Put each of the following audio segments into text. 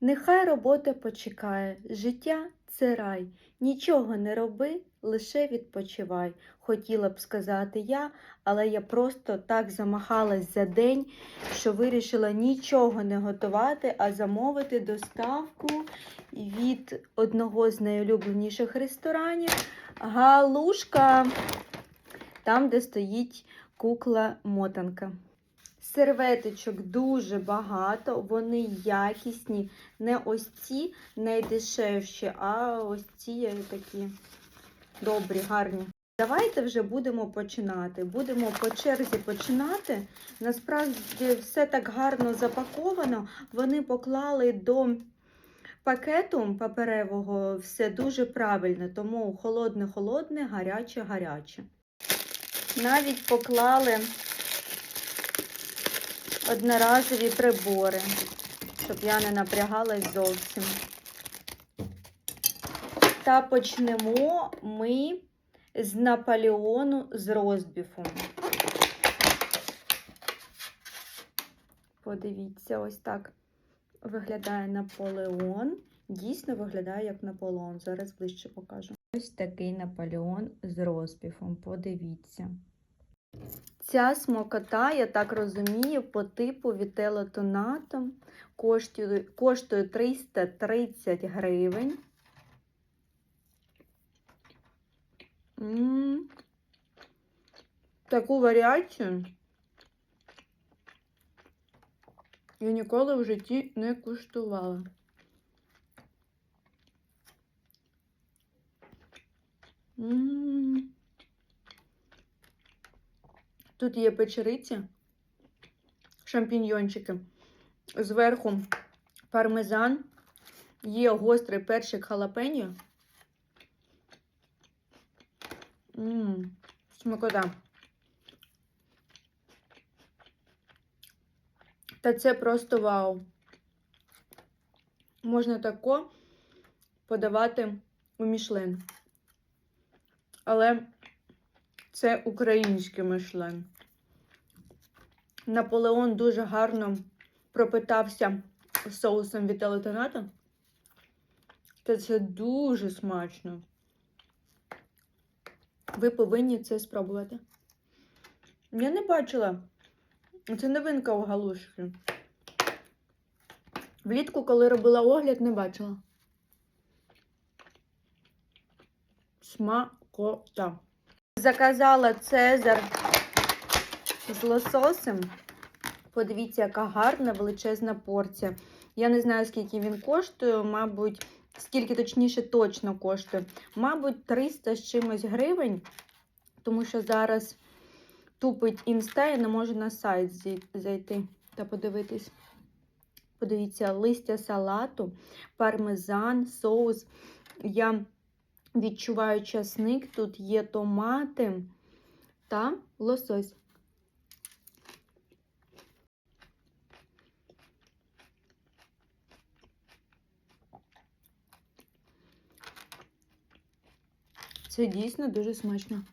Нехай робота почекає, життя це рай. Нічого не роби, лише відпочивай. Хотіла б сказати я, але я просто так замахалась за день, що вирішила нічого не готувати, а замовити доставку від одного з найулюбленіших ресторанів Галушка, там, де стоїть кукла-мотанка. Серветочок дуже багато, вони якісні, не ось ці найдешевші, а ось ці такі добрі, гарні. Давайте вже будемо починати. Будемо по черзі починати. Насправді все так гарно запаковано. Вони поклали до пакету паперевого все дуже правильно, тому холодне-холодне, гаряче-гаряче. Навіть поклали одноразові прибори, щоб я не напрягалась зовсім. Та почнемо ми з Наполеону з розбіфом. Подивіться, ось так виглядає Наполеон. Дійсно виглядає як Наполеон. Зараз ближче покажу. Ось такий Наполеон з розбіфом. Подивіться. Ця смокота, я так розумію, по типу Tonato коштує, коштує 330 гривень. М, Таку варіацію я ніколи в житті не куштувала. М. Тут є печериці, шампіньйончики. Зверху пармезан, є гострий перчик халапеньо. Ммм, смакота. Та це просто вау. Можна тако подавати у Мішлен. Але це український Мішлен. Наполеон дуже гарно пропитався соусом Вітело Тонато. Та це дуже смачно. Ви повинні це спробувати. Я не бачила. Це новинка у галушки. Влітку, коли робила огляд, не бачила. Смакота. Заказала Цезар з лососем. Подивіться, яка гарна величезна порція. Я не знаю, скільки він коштує, мабуть, скільки точніше точно коштує. Мабуть, 300 з чимось гривень, тому що зараз тупить інста, я не можу на сайт зайти та подивитись. Подивіться, листя салату, пармезан, соус. Я відчуваю часник, тут є томати та лосось. Це дійсно дуже смачно.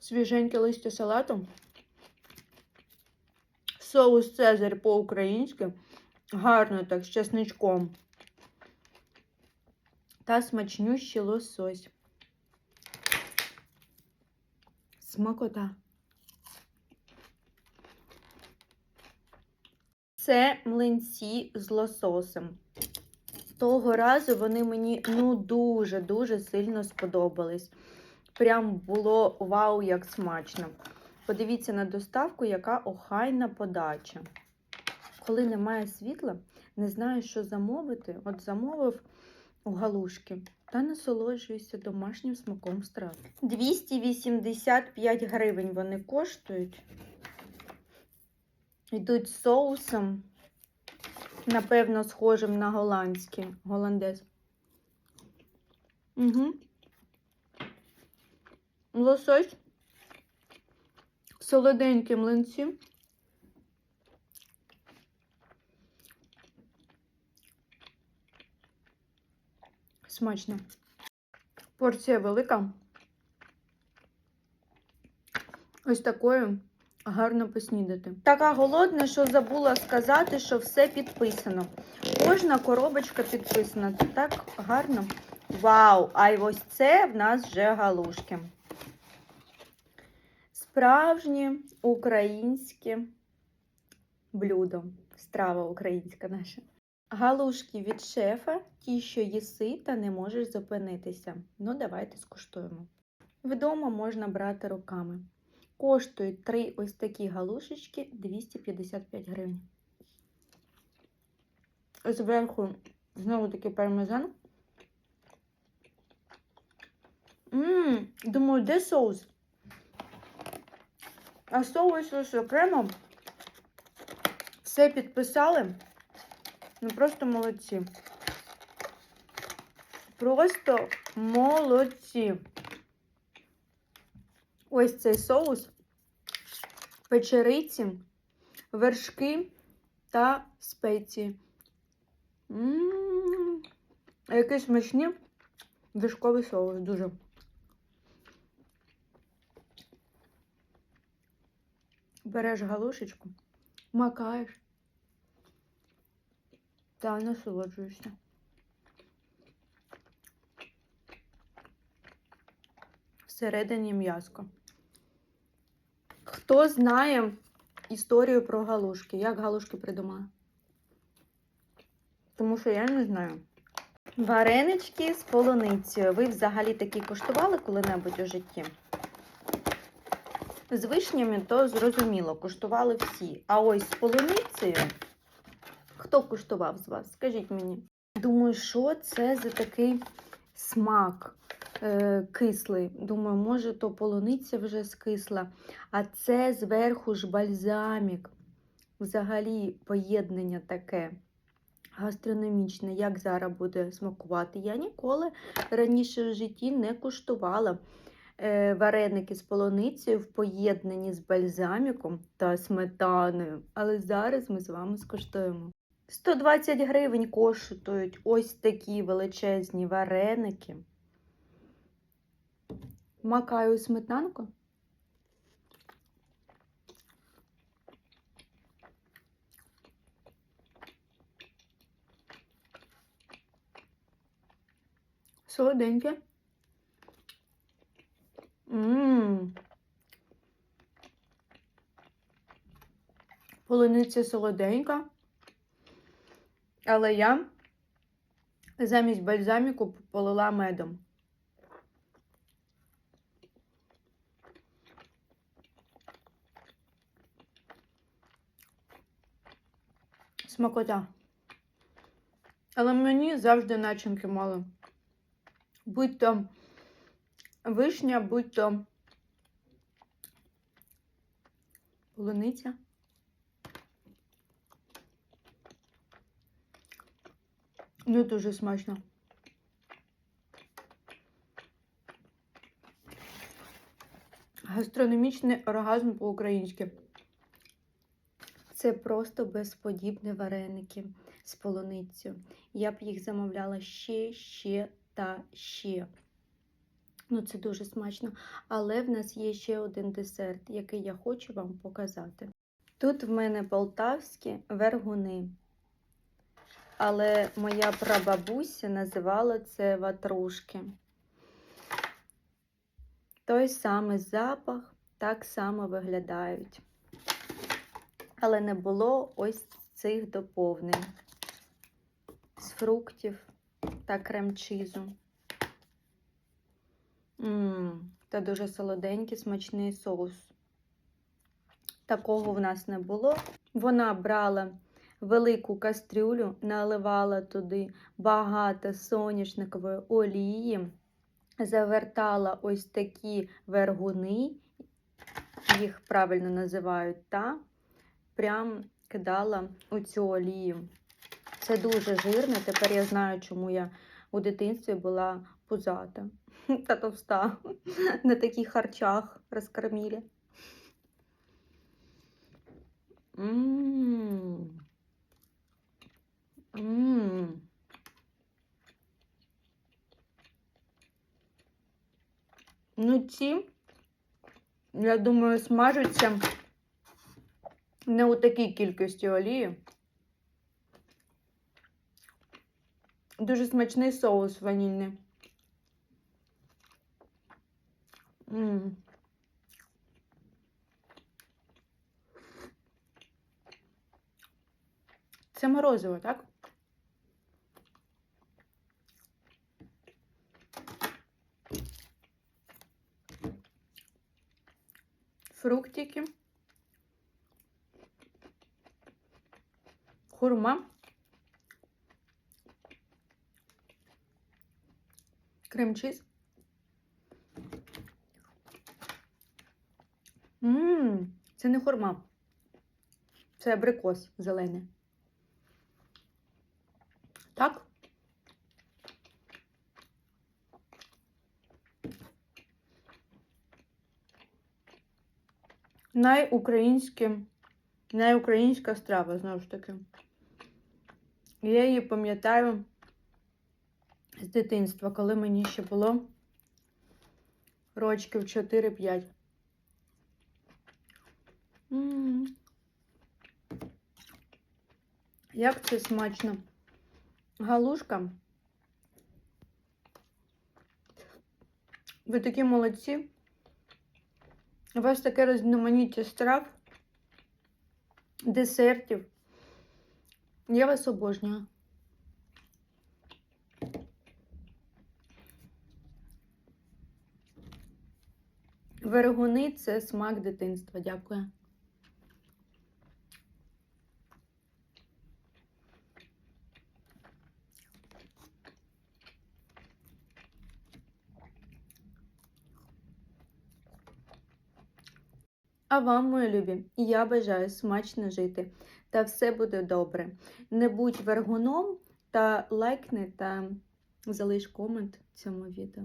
Свіженьке листя салату. Соус Цезарь по-українськи. Гарно так, з чесничком. Та смачнющий лосось. Смакота. Це млинці з лососем. Того разу вони мені ну дуже-дуже сильно сподобались. Прям було вау, як смачно. Подивіться на доставку, яка охайна подача. Коли немає світла, не знаю, що замовити. От замовив у галушки та насолоджуюся домашнім смаком страв. 285 гривень вони коштують. Йдуть з соусом, напевно, схожим на голландський голландез. Угу. Лосось, солоденькі млинці. Смачно. Порція велика. Ось такою гарно поснідати. Така голодна, що забула сказати, що все підписано. Кожна коробочка підписана. Це так гарно. Вау! А й ось це в нас вже галушки. Справжнє українське блюдо. Страва українська наша. Галушки від шефа, ті, що їси та не можеш зупинитися. Ну, давайте скуштуємо. Вдома можна брати руками. Коштують три ось такі галушечки 255 гривень. Зверху знову таки пармезан. Ммм, думаю, де соус? А соус ось окремо. Все підписали. Ну просто молодці. Просто молодці. Ось цей соус, печериці, вершки та спеції. М, Який смачний вершковий соус, дуже. Береш галушечку, макаєш та насолоджуєшся. Всередині м'язко. Хто знає історію про галушки? Як галушки придумали? Тому що я не знаю. Варенички з полуницею. Ви взагалі такі куштували коли-небудь у житті? З вишнями то зрозуміло, куштували всі. А ось з полуницею. Хто куштував з вас? Скажіть мені. Думаю, що це за такий смак кислий. Думаю, може, то полуниця вже скисла. А це зверху ж бальзамік. Взагалі поєднання таке гастрономічне, як зараз буде смакувати. Я ніколи раніше в житті не куштувала е, вареники з полуницею в поєднанні з бальзаміком та сметаною. Але зараз ми з вами скуштуємо. 120 гривень коштують ось такі величезні вареники. Макаю сметанку. Солоденьке. Ммм. Полуниця солоденька. Але я замість бальзаміку полила медом. Смакота. Але мені завжди начинки мало. Будь то вишня, будь то полуниця. Ну, дуже смачно. Гастрономічний оргазм по-українськи. Це просто безподібні вареники з полуницею. Я б їх замовляла ще, ще та ще. Ну, це дуже смачно. Але в нас є ще один десерт, який я хочу вам показати. Тут в мене полтавські вергуни. Але моя прабабуся називала це ватрушки. Той самий запах так само виглядають. Але не було ось цих доповнень з фруктів та крем-чизу. Та дуже солоденький, смачний соус. Такого в нас не було. Вона брала велику кастрюлю, наливала туди багато соняшникової олії, завертала ось такі вергуни, їх правильно називають, та прям кидала у цю олію. Це дуже жирне. Тепер я знаю, чому я у дитинстві була пузата та товста. На таких харчах розкормили. Ммм. Ммм. Ну, ці, я думаю, смажуться не у такій кількості олії. Дуже смачний соус ванільний. М. Це морозиво, так? Фруктики. Хурма. Крем-чіз. Ммм, це не хурма. Це абрикос зелений. Так? Найукраїнське, найукраїнська страва, знову ж таки. Я її пам'ятаю з дитинства, коли мені ще було рочків 4-5. М. Як це смачно. Галушка. Ви такі молодці. У вас таке різноманіття страв, десертів. Я вас обожнюю. Вергуни це смак дитинства. Дякую. А вам, мої любі, я бажаю смачно жити. Та все буде добре. Не будь вергуном та лайкни та залиш комент цьому відео.